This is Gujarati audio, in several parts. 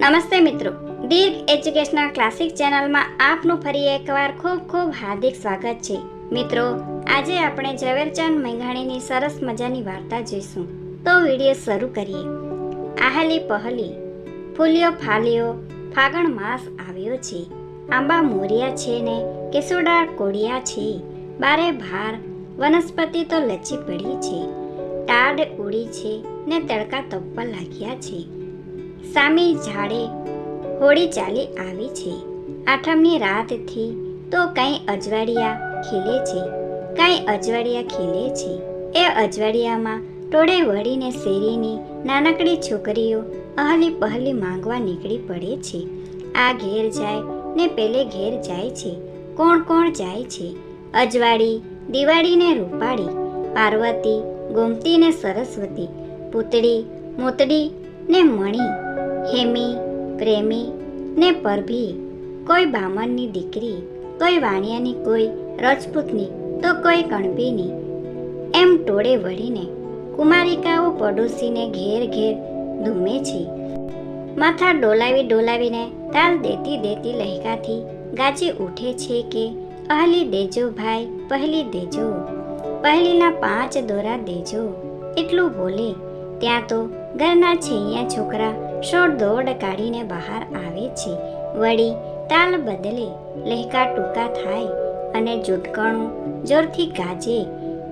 નમસ્તે મિત્રો. દીર્ઘ એજ્યુકેશનલ ક્લાસિક ચેનલમાં આપનું ફરી એકવાર ખૂબ ખૂબ હાર્દિક સ્વાગત છે. મિત્રો, આજે આપણે ઝવેરચંદ મેઘાણીની સરસ મજાની વાર્તા જોઈશું. તો વીડિયો શરૂ કરીએ. આહલી પહલી, ફૂલ્યો ફાલ્યો, ફાગણ માસ આવ્યો છે. આંબા મોરિયા છે ને કેસુડા કોડિયા છે. બારે ભાર, વનસ્પતિ તો લચી પડી છે. ટાડ ઉડી છે ને તડકા તપવા લાગ્યા છે. સામી ઝાડે હોળી ચાલી આવી છે. આઠમની રાતથી તો કાંઈ અજવાળિયા ખીલે છે. કાંઈ અજવાળિયા ખીલે છે. એ અજવાળિયામાં ટોળે વળીને શેરીની નાનકડી છોકરીઓ અહલી પહલી માંગવા નીકળી પડે છે. આ ઘેર જાય ને પેલે ઘેર જાય છે. કોણ કોણ જાય છે? અજવાળી દિવાળીને રૂપાળી, પાર્વતી, ગોમતી ને સરસ્વતી, પૂતળી, મોતડી ને મણી હેમી, પ્રેમી ને પરભી. કોઈ બામણની દીકરી, કોઈ વાણિયાની કોઈ રજપૂતની, તો કોઈ કણબીની એમ ટોળે વળીને કુમારિકાઓ પડોશીને ઘેર ઘેર ધૂમે છે. માથા ડોલાવી ડોલાવીને તાલ દેતી દેતી લહેકાથી ગાજી ઉઠે છે કે, પહેલી દેજો ભાઈ, પહેલી દેજો. પહેલીના પાંચ દોરા દેજો. એટલું બોલે. ત્યાં તો ઘરના છૈયા છોકરા શોર દોડ કાઢીને બહાર આવે છે. વળી તાલ બદલે લહેકા ટૂંકા થાય અને જુટકણું જોરથી ગાજે.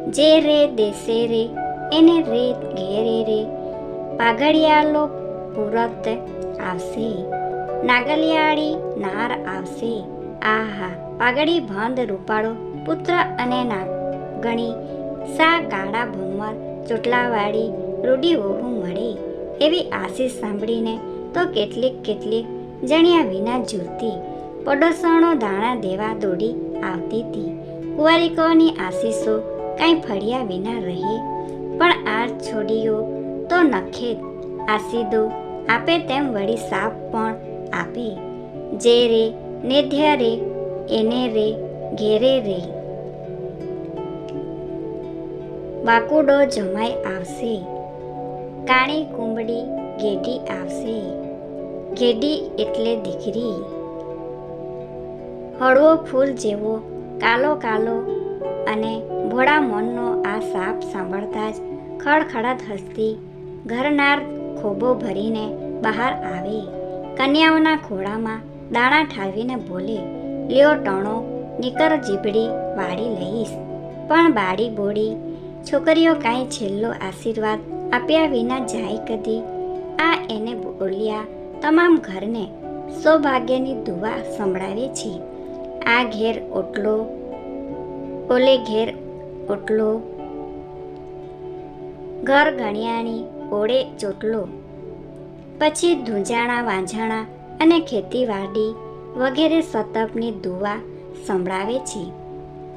જે રે દેશે રે, એને રે ઘેરે રે. પાઘડિયાલો પૂરત આવશે. નાગલિયાળી નાર આવશે. આહા, પાઘડી ભંધ રૂપાળો, પુત્ર અને નાગણી, સા કાળા ભૂમર, ચોટલાવાળી રૂડી ઓહું મળે. એવી આશીષ સાંભળીને તો કેટલીક કેટલીક જણ્યા વિના જુરતી પડોસણો દાણા દેવા દોડી આવતી હતી. કુંવારિકોની આશીષો કાંઈ ફળ્યા વિના રહે, પણ આ છોડીઓ તો નખે આશીદો આપે તેમ વળી સાપ પણ આપે. જે રે નેધ્ય રે એને રે, ઘેરે રે. બાકુડો જમાઈ આવશે. કાણી કુંબડી ગેડી આવશે. ગેડી એટલે દીકરી. હળવો ફૂલ જેવો કાલો કાલો અને ભોળા મનનો આ સાપ સાંભળતા જ ખડખડાટ હસતી ઘરનાર ખોબો ભરીને બહાર આવે. કન્યાઓના ખોળામાં દાણા ઠાલવીને બોલે, લ્યો ટણો, નીકર જીબડી વાળી લઈશ. પણ બાળી બોડી છોકરીઓ કાંઈ છેલ્લો આશીર્વાદ આપ્યા વિના જાય કદી. આ એને બોલ્યા, તમામ ઘરને સૌભાગ્યની દુવા સંભળાવે છે. આ ઘેર ઓટલો, ઓલે ઘેર ઓટલો. ઘર ગણિયાણી ઓળે ચોટલો. પછી ધૂંજાણા વાંઝાણા અને ખેતીવાડી વગેરે સતપની દુવા સંભળાવે છે.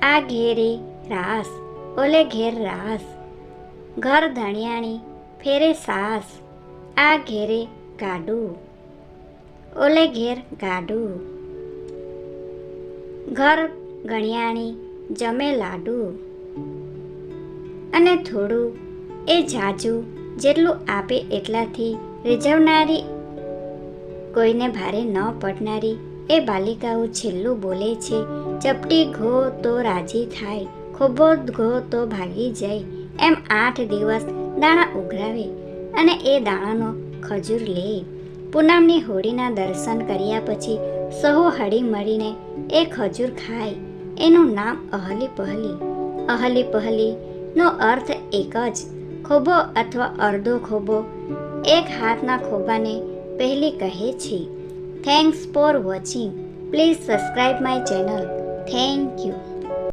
આ ઘેરે રાસ, ઓલે ઘેર રાસ ઘર ધણિયાણી, ફેરે સાસ, આ ઘેરે ગાડું, ઓલે ઘેર ગાડું. ઘર ગણિયાણી જમે લાડુ. અને થોડું એ જાજુ જેટલું આપે એટલાથી રીઝવનારી, કોઈને ભારે ન પડનારી એ બાલિકાઓ છેલ્લું બોલે છે, ચપટી ઘો તો રાજી થાય ખોબો ઘો તો ભાગી જાય એમ આઠ દિવસ દાણા ઉઘરાવે અને એ દાણાનો ખજૂર લે. પૂનમની હોળીના દર્શન કર્યા પછી સહુ હળી મળીને એ ખજૂર ખાય. એનું નામ અહલી પહલી અહલી પહલી નો અર્થ એક જ. ખોબો અથવા અડધો ખોબો એક હાથના ખોબાને પહેલી કહે છે. Thanks for watching please subscribe my channel thank you